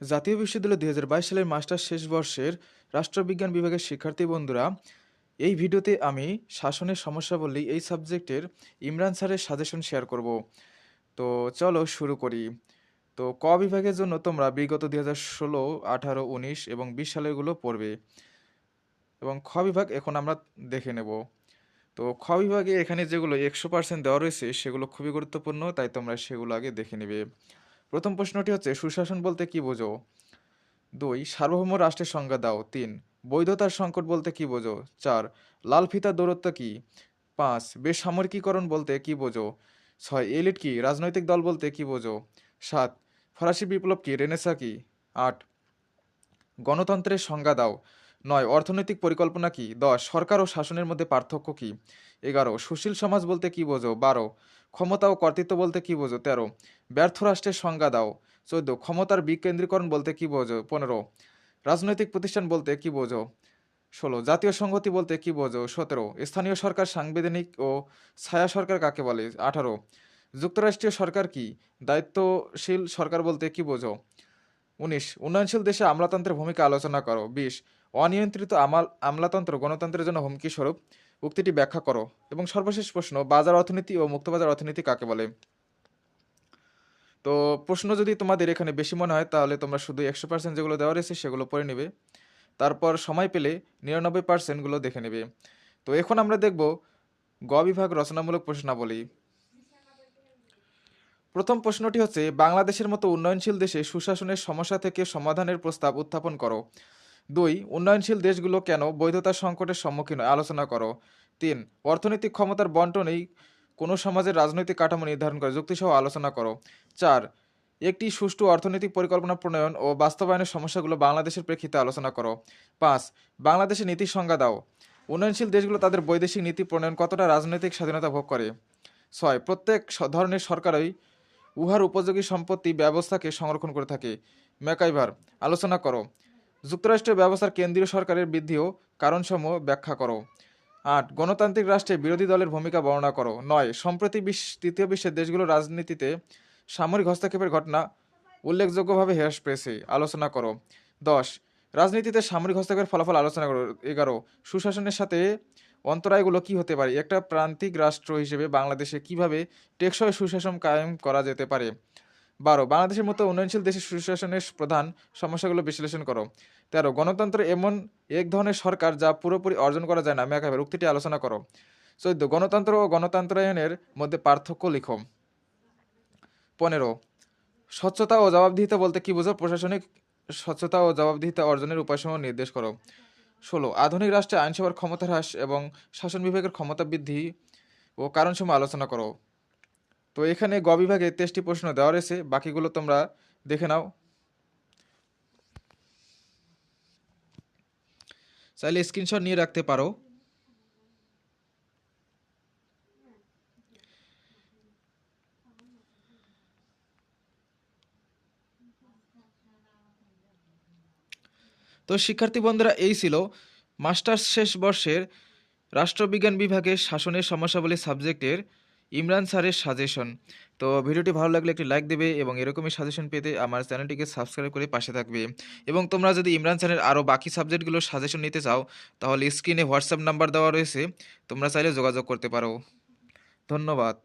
জাতীয় বিশ্ববিদ্যালয় দুই হাজার বাইশ সালের মাস্টার শেষ বর্ষের রাষ্ট্রবিজ্ঞান বিভাগের শিক্ষার্থী বন্ধুরা, এই ভিডিওতে আমি শাসনের সমস্যা বললেই এই সাবজেক্টের ইমরান স্যারের সাজেশন শেয়ার করব। তো চলো শুরু করি। তো ক বিভাগের জন্য তোমরা বিগত দুই হাজার ষোলো, আঠারো, উনিশ এবং বিশ সালেরগুলো পড়বে এবং খ বিভাগ এখন আমরা দেখে নেব। তো খ বিভাগে এখানে যেগুলো একশো পার্সেন্ট দেওয়া রয়েছে সেগুলো খুবই গুরুত্বপূর্ণ, তাই তোমরা সেগুলো আগে দেখে নেবে। প্রথম প্রশ্নটি হচ্ছে, সুশাসন বলতে কি বোঝো? দুই, সার্বভৌম রাষ্ট্রের সংজ্ঞা দাও। তিন, বৈধতার সংকট বলতে কি বোঝো? চার, লাল ফিতা দূরত্ব কি? পাঁচ, বেসামরিকীকরণ বলতে কি বোঝো? ছয়, এলিট কি? রাজনৈতিক দল বলতে কি বোঝো? সাত, ফরাসি বিপ্লব কি? রেনেসা কি? আট, গণতন্ত্রের সংজ্ঞা দাও। নয়, অর্থনৈতিক পরিকল্পনা কি? দশ, সরকার ও শাসনের মধ্যে পার্থক্য কি? এগারো, সুশীল সমাজ বলতে কি বোঝো? বারো, ক্ষমতা ও কর্তৃত্ব বলতে কি বোঝো? তেরো, ব্যর্থ রাষ্ট্রের সংজ্ঞা দাও। চোদ্দ, ক্ষমতার বিকেন্দ্রীকরণ বলতে কি বোঝো? পনেরো, রাজনৈতিক প্রতিষ্ঠান বলতে কি বোঝো? ষোলো, জাতীয় সংহতি বলতে কি বোঝো? সতেরো, স্থানীয় সরকার সাংবিধানিক ও ছায়া সরকার কাকে বলে? আঠারো, যুক্তরাষ্ট্রীয় সরকার কি? দায়িত্বশীল সরকার বলতে কি বোঝো? উনিশ, উন্নয়নশীল দেশে আমলাতন্ত্রের ভূমিকা আলোচনা করো। বিশ অনিয়ন্ত্রিত আমাল, আমলাতন্ত্র, গণতন্ত্রের জন্য হুমকি স্বরূপ উক্তিটি ব্যাখ্যা করো। এবং সর্বশেষ প্রশ্ন, বাজার অর্থনীতি ও মুক্তবাজার অর্থনীতি কাকে বলে? তো প্রশ্ন যদি তোমাদের এখানে বেশি মনে হয়, তাহলে তোমরা শুধু একশো পার্সেন্ট যেগুলো দেওয়া রয়েছে সেগুলো পড়ে নেবে। তারপর সময় পেলে নিরানব্বই পার্সেন্টগুলো দেখে নেবে। তো এখন আমরা দেখব গ বিভাগ রচনামূলক প্রশ্নাবলী। প্রথম প্রশ্নটি হচ্ছে, বাংলাদেশের মতো উন্নয়নশীল দেশে সুশাসনের সমস্যা থেকে সমাধানের প্রস্তাব উত্থাপন করো। দুই, উন্নয়নশীল দেশগুলো কেন বৈধতার সংকটের সম্মুখীন আলোচনা করো। তিন, অর্থনৈতিক ক্ষমতার বন্টনেই কোনো সমাজের রাজনৈতিক কাঠামো নির্ধারণ করে। যুক্তিসহ আলোচনা করো। চার, একটি সুষ্ঠু অর্থনৈতিক পরিকল্পনা প্রণয়ন ও বাস্তবায়নের সমস্যাগুলো বাংলাদেশের প্রেক্ষিতে আলোচনা করো। পাঁচ, বাংলাদেশের নীতির সংজ্ঞা দাও। উন্নয়নশীল দেশগুলো তাদের বৈদেশিক নীতি প্রণয়ন কতটা রাজনৈতিক স্বাধীনতা ভোগ করে? ছয়, প্রত্যেক ধরনের সরকারই উহার উপযোগী সম্পত্তি ব্যবস্থাকে সংরক্ষণ করে থাকে। ম্যাকাইভার, আলোচনা করো। যুক্তরাষ্ট্রীয় ব্যবস্থার কেন্দ্রীয় সরকারের বৃদ্ধি ও কারণসমূহ ব্যাখ্যা করো। আট, গণতান্ত্রিক রাষ্ট্রে বিরোধী দলের ভূমিকা বর্ণনা করো। নয়, সম্প্রতি বিশ্ব, তৃতীয় বিশ্বের দেশগুলোর রাজনীতিতে সামরিক হস্তক্ষেপের ঘটনা উল্লেখযোগ্যভাবে হ্রাস পেয়েছে। আলোচনা করো। দশ, রাজনীতিতে সামরিক হস্তক্ষেপের ফলাফল আলোচনা করো। এগারো, সুশাসনের সাথে অন্তরায়গুলো কি হতে পারে? একটা প্রান্তিক রাষ্ট্র হিসেবে বাংলাদেশে কীভাবে টেকসই সুশাসন কায়েম করা যেতে পারে? বারো, বাংলাদেশের মতো উন্নয়নশীল দেশের সুশাসনের প্রধান সমস্যাগুলো বিশ্লেষণ করো। তেরো, গণতন্ত্র এমন এক ধরনের সরকার যা পুরোপুরি অর্জন করা যায় না। ম্যাকাবের উক্তিটি আলোচনা করো। চোদ্দ, গণতন্ত্র ও গণতন্ত্রায়নের মধ্যে পার্থক্য লিখো। পনেরো, স্বচ্ছতা ও জবাবদিহিতা বলতে কি বোঝো প্রশাসনিক স্বচ্ছতা ও জবাবদিহিতা অর্জনের উপায়সমূহ নির্দেশ করো। ষোলো, আধুনিক রাষ্ট্রে আইনসভার ক্ষমতা হ্রাস এবং শাসন বিভাগের ক্ষমতা বৃদ্ধি ও কারণসমূহ আলোচনা করো। তো এখানে গ বিভাগে তেইশটি প্রশ্ন দেওয়া রয়েছে। বাকিগুলো তোমরা দেখে নাও। চাইলে স্ক্রিনশট নিয়ে রাখতে পারো। তো শিক্ষার্থী বন্ধুরা, এই ছিল মাস্টার্স শেষ বর্ষের রাষ্ট্রবিজ্ঞান বিভাগের শাসনের সমস্যাবলী সাবজেক্টের ইমরান স্যারের সাজেশন তো ভিডিওটি ভালো লাগলে একটি লাইক দেবে এবং এরকমই সাজেশন পেতে আমার চ্যানেলটিকে সাবস্ক্রাইব করে পাশে থাকবে। এবং তোমরা যদি ইমরান স্যারের আরও বাকি সাবজেক্টগুলোর সাজেশন নিতে চাও, তাহলে স্ক্রিনে হোয়াটসঅ্যাপ নাম্বার দেওয়া রয়েছে, তোমরা চাইলে যোগাযোগ করতে পারো। ধন্যবাদ।